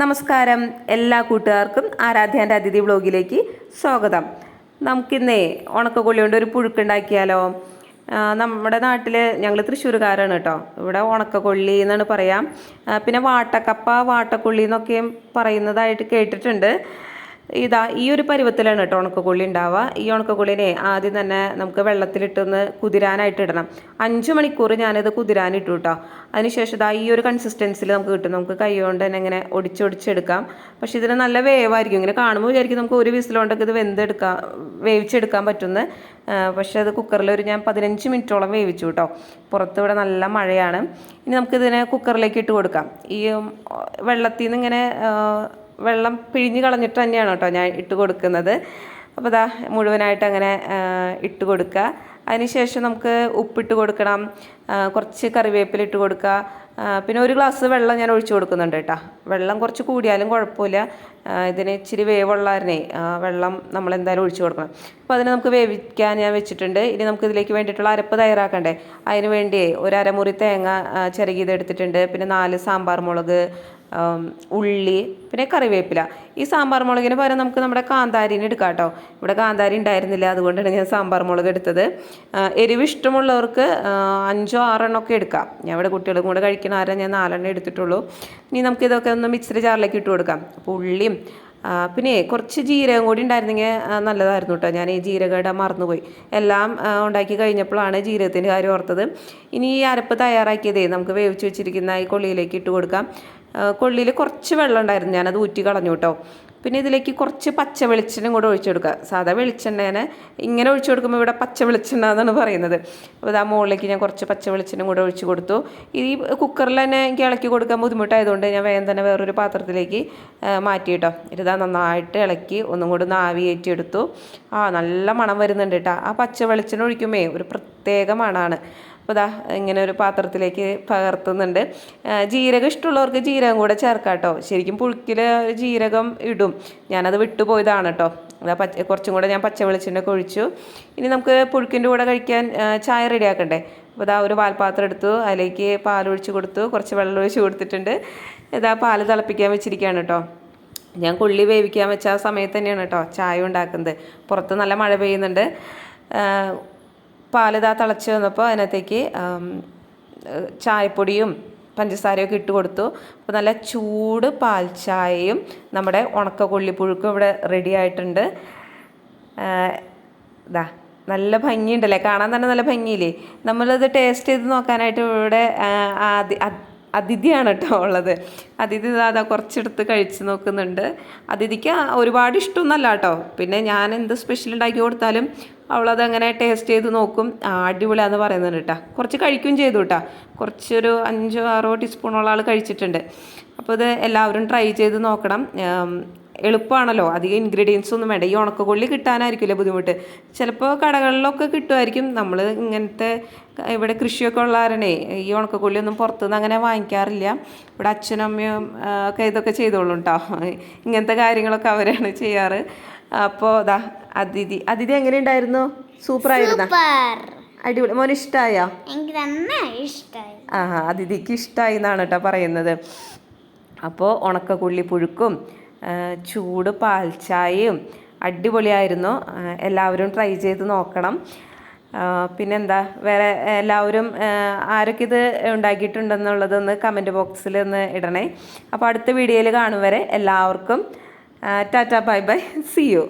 നമസ്കാരം. എല്ലാ കൂട്ടുകാർക്കും ആരാധ്യാന്റെ അതിഥി വ്ലോഗിലേക്ക് സ്വാഗതം. നമുക്കിന്നേ ഉണക്കക്കൊള്ളി കൊണ്ട് ഒരു പുഴുക്കുണ്ടാക്കിയാലോ? നമ്മുടെ നാട്ടിൽ ഞങ്ങൾ തൃശ്ശൂർക്കാരാണ് കേട്ടോ. ഇവിടെ ഉണക്കക്കൊള്ളി എന്നാണ് പറയാം. പിന്നെ വാട്ടക്കപ്പ വാട്ടക്കൊള്ളി എന്നൊക്കെയും പറയുന്നതായിട്ട് കേട്ടിട്ടുണ്ട്. ഇതാ ഈ ഒരു പരുവത്തിലാണ് കേട്ടോ ഉണക്കക്കുള്ളി ഉണ്ടാവുക. ഈ ഉണക്കക്കുള്ളിനെ ആദ്യം തന്നെ നമുക്ക് വെള്ളത്തിലിട്ടൊന്ന് കുതിരാനായിട്ട് ഇടണം. അഞ്ച് മണിക്കൂർ ഞാനിത് കുതിരാനിട്ടു കേട്ടോ. അതിനുശേഷം ഇതാ ഈ ഒരു കൺസിസ്റ്റൻസിൽ നമുക്ക് കിട്ടും. നമുക്ക് കൈകൊണ്ട് തന്നെ ഇങ്ങനെ ഒടിച്ചൊടിച്ചെടുക്കാം. പക്ഷേ ഇതിന് നല്ല വേവായിരിക്കും. ഇങ്ങനെ കാണുമ്പോൾ വിചാരിക്കും നമുക്ക് ഒരു വിസിലുകൊണ്ടൊക്കെ ഇത് വെന്തെടുക്കാം വേവിച്ചെടുക്കാൻ പറ്റുന്ന. പക്ഷേ അത് കുക്കറിൽ ഒരു ഞാൻ പതിനഞ്ച് മിനിറ്റോളം വേവിച്ചു കേട്ടോ. പുറത്ത് ഇവിടെ നല്ല മഴയാണ്. ഇനി നമുക്കിതിനെ കുക്കറിലേക്ക് ഇട്ട് കൊടുക്കാം. ഈ വെള്ളത്തിൽ നിന്ന് ഇങ്ങനെ വെള്ളം പിഴിഞ്ഞ് കളഞ്ഞിട്ട് തന്നെയാണ് കേട്ടോ ഞാൻ ഇട്ട് കൊടുക്കുന്നത്. അപ്പോൾ ഇതാ മുഴുവനായിട്ട് അങ്ങനെ ഇട്ട് കൊടുക്കുക. അതിനുശേഷം നമുക്ക് ഉപ്പിട്ട് കൊടുക്കണം കുറച്ച് കറിവേപ്പില ഇട്ട് കൊടുക്കുക. പിന്നെ ഒരു ഗ്ലാസ് വെള്ളം ഞാൻ ഒഴിച്ചു കൊടുക്കുന്നുണ്ട് കേട്ടോ. വെള്ളം കുറച്ച് കൂടിയാലും കുഴപ്പമില്ല. ഇതിന് ഇച്ചിരി വേവുള്ളായിരുന്നേ വെള്ളം നമ്മൾ എന്തായാലും ഒഴിച്ചു കൊടുക്കണം. അപ്പോൾ അതിനെ നമുക്ക് വേവിക്കാൻ ഞാൻ വെച്ചിട്ടുണ്ട്. ഇനി നമുക്ക് ഇതിലേക്ക് വേണ്ടിയിട്ടുള്ള അരപ്പ് തയ്യാറാക്കണ്ടേ? അതിന് വേണ്ടി ഒരു അരമുറി തേങ്ങ ചിരകിയത് എടുത്തിട്ടുണ്ട്. പിന്നെ നാല് സാമ്പാർ മുളക് ഉള്ളി പിന്നെ കറിവേപ്പില. ഈ സാമ്പാർ മുളകിന് പകരം നമുക്ക് നമ്മുടെ കാന്താരിന് എടുക്കാം കേട്ടോ. ഇവിടെ കാന്താരി ഉണ്ടായിരുന്നില്ല അതുകൊണ്ടാണ് ഞാൻ സാമ്പാർ മുളക് എടുത്തത്. എരിവ് ഇഷ്ടമുള്ളവർക്ക് അഞ്ചോ ആറെണ്ണം ഒക്കെ എടുക്കാം. ഞാൻ ഇവിടെ കുട്ടികളും കൂടെ കഴിക്കണ ആരാ ഞാൻ നാലെണ്ണം എടുത്തിട്ടുള്ളൂ. ഇനി നമുക്ക് ഇതൊക്കെ ഒന്ന് മിക്സിയുടെ ജാറിലേക്ക് ഇട്ട് കൊടുക്കാം. അപ്പോൾ ഉള്ളിയും പിന്നെ കുറച്ച് ജീരകം കൂടി ഉണ്ടായിരുന്നെങ്കിൽ നല്ലതായിരുന്നു കേട്ടോ. ഞാൻ ഈ ജീരകയുടെ മറന്നുപോയി. എല്ലാം ഉണ്ടാക്കി കഴിഞ്ഞപ്പോഴാണ് ജീരകത്തിന്റെ കാര്യം ഓർത്തത്. ഇനി ഈ അരപ്പ് തയ്യാറാക്കിയതേ നമുക്ക് വേവിച്ച് വെച്ചിരിക്കുന്ന ഈ കൊള്ളിയിലേക്ക് ഇട്ട് കൊടുക്കാം. കൊള്ളിയിൽ കുറച്ച് വെള്ളം ഉണ്ടായിരുന്നു. ഞാനത് ഊറ്റി കളഞ്ഞു കേട്ടോ. പിന്നെ ഇതിലേക്ക് കുറച്ച് പച്ച വെളിച്ചെണ്ണയും കൂടെ ഒഴിച്ചു കൊടുക്കുക. സാധാ വെളിച്ചെണ്ണേനെ ഇങ്ങനെ ഒഴിച്ചു കൊടുക്കുമ്പോൾ ഇവിടെ പച്ച വെളിച്ചെണ്ണ എന്നാണ് പറയുന്നത്. അപ്പോൾ ഇതാ മുകളിലേക്ക് ഞാൻ കുറച്ച് പച്ച വെളിച്ചെണ്ണ കൂടെ ഒഴിച്ചു കൊടുത്തു. ഈ കുക്കറിൽ തന്നെ എനിക്ക് ഇളക്കി കൊടുക്കാൻ ബുദ്ധിമുട്ടായതുകൊണ്ട് ഞാൻ വേഗം തന്നെ വേറൊരു പാത്രത്തിലേക്ക് മാറ്റി കേട്ടോ. ഇതാ നന്നായിട്ട് ഇളക്കി ഒന്നും കൂടി ഒന്ന് എടുത്തു ആ നല്ല മണം വരുന്നുണ്ട് കേട്ടോ. ആ പച്ച വെളിച്ചെണ്ണ ഒഴിക്കുമ്പോൾ ഒരു പ്രത്യേക മണമാണ്. അപ്പോൾ ഇതാ ഇങ്ങനെ ഒരു പാത്രത്തിലേക്ക് പകർത്തുന്നുണ്ട്. ജീരകം ഇഷ്ടമുള്ളവർക്ക് ജീരകം കൂടെ ചേർക്കാം കേട്ടോ ശരിക്കും പുഴുക്കിൽ ജീരകം ഇടും. ഞാനത് വിട്ടുപോയതാണ് കേട്ടോ പച്ച കുറച്ചും കൂടെ ഞാൻ പച്ച വെളിച്ചെണ്ണ ഒക്കെ ഒഴിച്ചു. ഇനി നമുക്ക് പുഴുക്കിന്റെ കൂടെ കഴിക്കാൻ ചായ റെഡിയാക്കണ്ടേ? അപ്പോൾ ഇതാ ഒരു പാൽപാത്രം എടുത്തു അതിലേക്ക് പാലൊഴിച്ച് കൊടുത്തു കുറച്ച് വെള്ളം ഒഴിച്ച് കൊടുത്തിട്ടുണ്ട്. ഇതാ പാൽ തിളപ്പിക്കാൻ വെച്ചിരിക്കുകയാണ് കേട്ടോ ഞാൻ കുള്ളി വേവിക്കാൻ വെച്ച ആ സമയത്ത് തന്നെയാണ് കേട്ടോ ചായ ഉണ്ടാക്കുന്നത്. പുറത്ത് നല്ല മഴ പെയ്യുന്നുണ്ട്. പാലിതാ തിളച്ച് വന്നപ്പോൾ അതിനകത്തേക്ക് ചായപ്പൊടിയും പഞ്ചസാരയൊക്കെ ഇട്ട് കൊടുത്തു. അപ്പോൾ നല്ല ചൂട് പാൽ ചായയും നമ്മുടെ ഉണക്ക കൊള്ളിപ്പുഴുക്കും ഇവിടെ റെഡി ആയിട്ടുണ്ട്. ഇതാ നല്ല ഭംഗിയുണ്ടല്ലേ? കാണാൻ തന്നെ നല്ല ഭംഗിയില്ലേ? നമ്മളത് ടേസ്റ്റ് ചെയ്ത് നോക്കാനായിട്ട് ഇവിടെ അതിഥിയാണ് കേട്ടോ ഉള്ളത്. അതിഥി അതാ കുറച്ചെടുത്ത് കഴിച്ച് നോക്കുന്നുണ്ട്. അതിഥിക്ക് ഒരുപാട് ഇഷ്ടമൊന്നുമല്ല കേട്ടോ. പിന്നെ ഞാൻ എന്ത് സ്പെഷ്യൽ ഉണ്ടാക്കി കൊടുത്താലും അവളത് അങ്ങനെ ടേസ്റ്റ് ചെയ്ത് നോക്കും. അടിപൊളിയാന്ന് പറയുന്നുണ്ട് കേട്ടോ കുറച്ച് കഴിക്കും ചെയ്തു കേട്ടോ കുറച്ചൊരു അഞ്ചോ ആറോ ടീസ്പൂണോളം ആൾ കഴിച്ചിട്ടുണ്ട്. അപ്പോൾ ഇത് എല്ലാവരും ട്രൈ ചെയ്ത് നോക്കണം. എളുപ്പമാണല്ലോ അധികം ഇൻഗ്രീഡിയൻസ് ഒന്നും വേണ്ട. ഈ ഉണക്കക്കൊള്ളി കിട്ടാനായിരിക്കില്ല ബുദ്ധിമുട്ട്. ചിലപ്പോൾ കടകളിലൊക്കെ കിട്ടുമായിരിക്കും. നമ്മൾ ഇങ്ങനത്തെ ഇവിടെ കൃഷിയൊക്കെ ഉള്ളവരണേ ഈ ഉണക്കക്കൊള്ളി ഒന്നും പുറത്തുനിന്ന് അങ്ങനെ വാങ്ങിക്കാറില്ല. ഇവിടെ അച്ഛനും അമ്മയും ഒക്കെ ഇതൊക്കെ ചെയ്തോളും കേട്ടോ ഇങ്ങനത്തെ കാര്യങ്ങളൊക്കെ അവരാണ് ചെയ്യാറ്. അപ്പോൾ ദാ അതിഥി. അതിഥി എങ്ങനെ ഉണ്ടായിരുന്നു? സൂപ്പർ. അടിപൊളി. മോന് ഇഷ്ടായോ? ഇഷ്ടമായി ആ അതിഥിക്ക് ഇഷ്ടമായി എന്നാണ് കേട്ടോ പറയുന്നത്. അപ്പോൾ ഉണക്കക്കുള്ളി പുഴുക്കും ചൂട് പാൽച്ചായയും അടിപൊളിയായിരുന്നു. എല്ലാവരും ട്രൈ ചെയ്ത് നോക്കണം. പിന്നെന്താ? വേറെ എല്ലാവരും ആരൊക്കെ ഇത് ഉണ്ടാക്കിയിട്ടുണ്ടെന്നുള്ളതൊന്ന് കമന്റ് ബോക്സിൽ ഒന്ന് ഇടണേ. അപ്പോൾ അടുത്ത വീഡിയോയിൽ കാണും വരെ എല്ലാവർക്കും tata bye bye see you